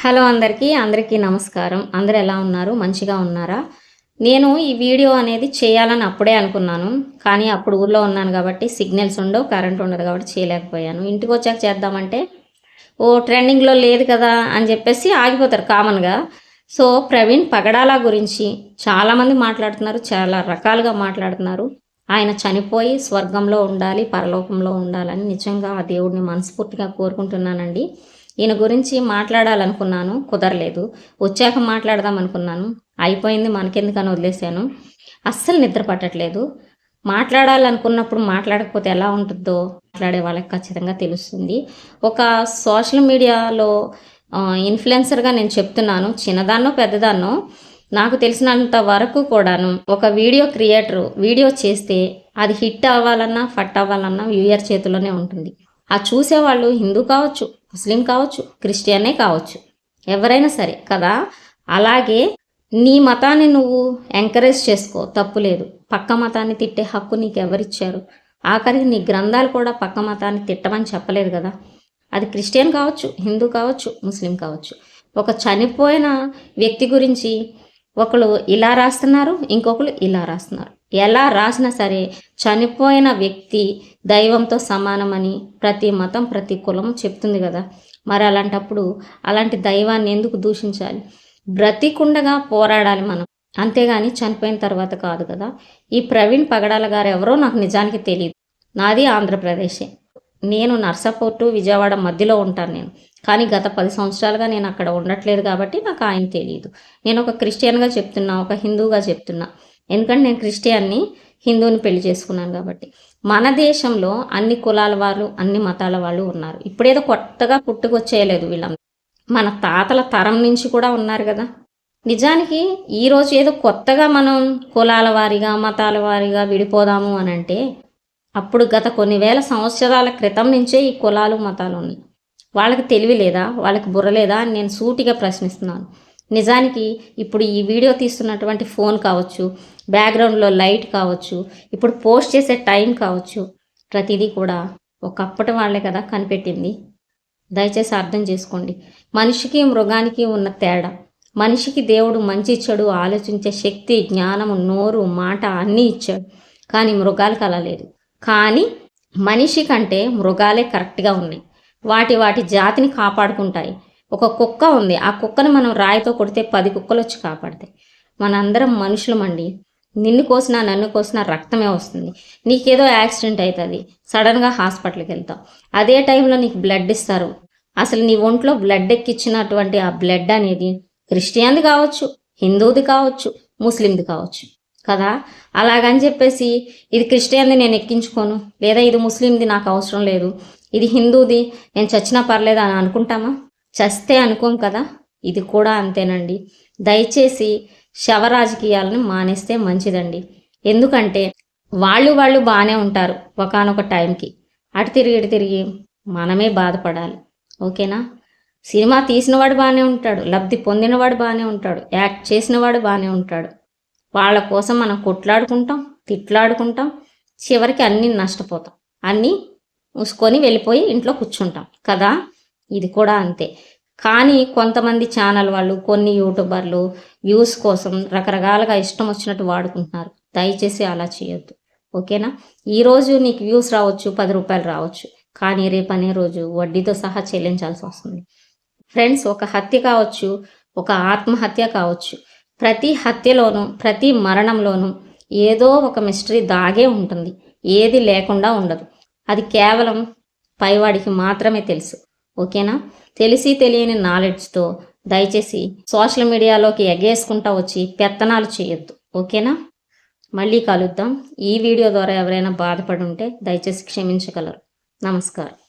Hello అందరికీ అందరికీ నమస్కారం. అందరు ఎలా ఉన్నారు? మంచిగా ఉన్నారా? నేను ఈ వీడియో అనేది చేయాలని అప్పుడే అనుకున్నాను. కానీ అప్పుడు ఊర్లో ఉన్నాను కాబట్టి సిగ్నల్స్ ఉండవు కరెంట్ ఉండదు కాబట్టి చేయలేకపోయాను. ఇంటికి వచ్చాక చేద్దామంటే ఓ ట్రెండింగ్లో లేదు కదా అని చెప్పేసి ఆగిపోతారు కామన్గా సో ప్రవీణ్ పగడాల గురించి చాలామంది మాట్లాడుతున్నారు చాలా రకాలుగా మాట్లాడుతున్నారు. ఆయన చనిపోయి స్వర్గంలో ఉండాలి పరలోకంలో ఉండాలని నిజంగా ఆ దేవుడిని మనస్ఫూర్తిగా కోరుకుంటున్నానండి. ఈయన గురించి మాట్లాడాలనుకున్నాను కుదరలేదు. వచ్చాక మాట్లాడదాం అనుకున్నాను. అయిపోయింది మనకెందుకని వదిలేశాను. అస్సలు నిద్ర పట్టట్లేదు. మాట్లాడాలనుకున్నప్పుడు మాట్లాడకపోతే ఎలా ఉంటుందో మాట్లాడే వాళ్ళకి ఖచ్చితంగా తెలుస్తుంది. ఒక సోషల్ మీడియాలో ఇన్ఫ్లుయెన్సర్గా నేను చెప్తున్నాను. చిన్నదాన్నో పెద్దదాన్నో నాకు తెలిసినంత వరకు కూడాను ఒక వీడియో క్రియేటర్ వీడియో చేస్తే అది హిట్ అవ్వాలన్నా ఫట్ అవ్వాలన్నా వ్యూయర్ చేతిలోనే ఉంటుంది. ఆ చూసేవాళ్ళు హిందూ కావచ్చు ముస్లిం కావచ్చు క్రిస్టియనే కావచ్చు. ఎవరైనా సరే కదా? అలాగే నీ మతాన్ని నువ్వు ఎంకరేజ్ చేసుకో తప్పు లేదు. పక్క మతాన్ని తిట్టే హక్కు నీకు ఎవరిచ్చారు ఆఖరికి నీ గ్రంథాలు కూడా పక్క మతాన్ని తిట్టమని చెప్పలేదు కదా? అది క్రిస్టియన్ కావచ్చు హిందూ కావచ్చు ముస్లిం కావచ్చు. ఒక చనిపోయిన వ్యక్తి గురించి ఒకళ్ళు ఇలా రాస్తున్నారు ఇంకొకరు ఇలా రాస్తున్నారు. ఎలా రాసినా సరే చనిపోయిన వ్యక్తి దైవంతో సమానమని ప్రతి మతం ప్రతి కులం చెప్తుంది కదా. మరి అలాంటప్పుడు అలాంటి దైవాన్ని ఎందుకు దూషించాలి? బ్రతికుండగా పోరాడాలి మనం. అంతేగాని చనిపోయిన తర్వాత కాదు కదా. ఈ ప్రవీణ్ పగడాల గారు ఎవరో నాకు నిజానికి తెలియదు నాది ఆంధ్రప్రదేశే. నేను నర్సాపూర్ విజయవాడ మధ్యలో ఉంటాను నేను. కానీ గత పది సంవత్సరాలుగా నేను అక్కడ ఉండట్లేదు కాబట్టి నాకు ఆయన తెలియదు నేను ఒక క్రిస్టియన్గా చెప్తున్నా ఒక హిందూగా చెప్తున్నా. ఎందుకంటే నేను క్రిస్టియన్ని హిందువుని పెళ్ళి చేసుకున్నాను కాబట్టి. మన దేశంలో అన్ని కులాల వాళ్ళు అన్ని మతాల వాళ్ళు ఉన్నారు. ఇప్పుడేదో కొత్తగా పుట్టుకొచ్చేయలేదు వీళ్ళందరూ. మన తాతల తరం నుంచి కూడా ఉన్నారు కదా. నిజానికి ఈరోజు ఏదో కొత్తగా మనం కులాల వారిగా మతాల వారిగా విడిపోదాము అని అంటే అప్పుడు గత కొన్ని వేల సంవత్సరాల క్రితం నుంచే ఈ కులాలు మతాలు ఉన్నాయి. వాళ్ళకి తెలివి లేదా వాళ్ళకి బుర్ర లేదా అని నేను సూటిగా ప్రశ్నిస్తున్నాను. నిజానికి ఇప్పుడు ఈ వీడియో తీస్తున్నటువంటి ఫోన్ కావచ్చు బ్యాక్గ్రౌండ్లో లైట్ కావచ్చు ఇప్పుడు పోస్ట్ చేసే టైం కావచ్చు ప్రతిదీ కూడా ఒకప్పటి వాళ్ళే కదా కనిపెట్టింది. దయచేసి అర్థం చేసుకోండి. మనిషికి మృగానికి ఉన్న తేడా. మనిషికి దేవుడు మంచి చెడు ఆలోచించే శక్తి జ్ఞానము నోరు మాట అన్నీ ఇచ్చాడు. కానీ మృగాలకు అలా లేదు. కానీ మనిషి కంటే మృగాలే కరెక్ట్గా ఉన్నాయి. వాటి వాటి జాతిని కాపాడుకుంటాయి. ఒక కుక్క ఉంది. ఆ కుక్కను మనం రాయితో కొడితే పది కుక్కలు వచ్చి కాపాడతాయి. మనందరం మనుషులమండి నిన్ను కోసినా నన్ను కోసినా రక్తమే వస్తుంది. నీకేదో యాక్సిడెంట్ అవుతుంది సడన్గా హాస్పిటల్కి వెళ్తావు. అదే టైంలో నీకు బ్లడ్ ఇస్తారు. అసలు నీ ఒంట్లో బ్లడ్ ఎక్కిచ్చినటువంటి ఆ బ్లడ్ అనేది క్రిస్టియన్ది కావచ్చు హిందూది కావచ్చు ముస్లింది కావచ్చు. కదా? అలాగని చెప్పేసి ఇది క్రిస్టియన్ది నేను ఎక్కించుకోను. లేదా ఇది ముస్లింది నాకు అవసరం లేదు. ఇది హిందూది నేను చచ్చినా పర్లేదు అని అనుకుంటామా? చస్తే అనుకోం కదా ఇది కూడా అంతేనండి. దయచేసి శవ రాజకీయాలను మానేస్తే మంచిదండి. ఎందుకంటే వాళ్ళు వాళ్ళు బాగానే ఉంటారు ఒకనొక టైంకి. అటు తిరిగి ఇటు తిరిగి మనమే బాధపడాలి. ఓకేనా? సినిమా తీసినవాడు బాగానే ఉంటాడు లబ్ధి పొందినవాడు బాగానే ఉంటాడు యాక్ట్ చేసినవాడు బాగానే ఉంటాడు. వాళ్ళ కోసం మనం కొట్లాడుకుంటాం తిట్లాడుకుంటాం చివరికి అన్నీ నష్టపోతాం. అన్నీ మూసుకొని వెళ్ళిపోయి ఇంట్లో కూర్చుంటాం. కదా? ఇది కూడా అంతే. కానీ కొంతమంది ఛానల్ వాళ్ళు కొన్ని యూట్యూబర్లు వ్యూస్ కోసం రకరకాలుగా ఇష్టం వచ్చినట్టు వాడుకుంటున్నారు. దయచేసి అలా చేయొద్దు. ఓకేనా? ఈరోజు నీకు వ్యూస్ రావచ్చు పది రూపాయలు రావచ్చు. కానీ రేపు అనే రోజు వడ్డీతో సహా చెల్లించాల్సి వస్తుంది. ఫ్రెండ్స్ ఒక హత్య కావచ్చు ఒక ఆత్మహత్య కావచ్చు ప్రతి హత్యలోనూ ప్రతి మరణంలోనూ ఏదో ఒక మిస్టరీ దాగే ఉంటుంది. ఏది లేకుండా ఉండదు. అది కేవలం పైవాడికి మాత్రమే తెలుసు. ఓకేనా? తెలిసి తెలియని నాలెడ్జ్తో దయచేసి సోషల్ మీడియాలోకి ఎగేసుకుంటా వచ్చి పెత్తనాలు చేయొద్దు. ఓకేనా? మళ్ళీ కలుద్దాం. ఈ వీడియో ద్వారా ఎవరైనా బాధపడి ఉంటే దయచేసి క్షమించగలరు. నమస్కారం.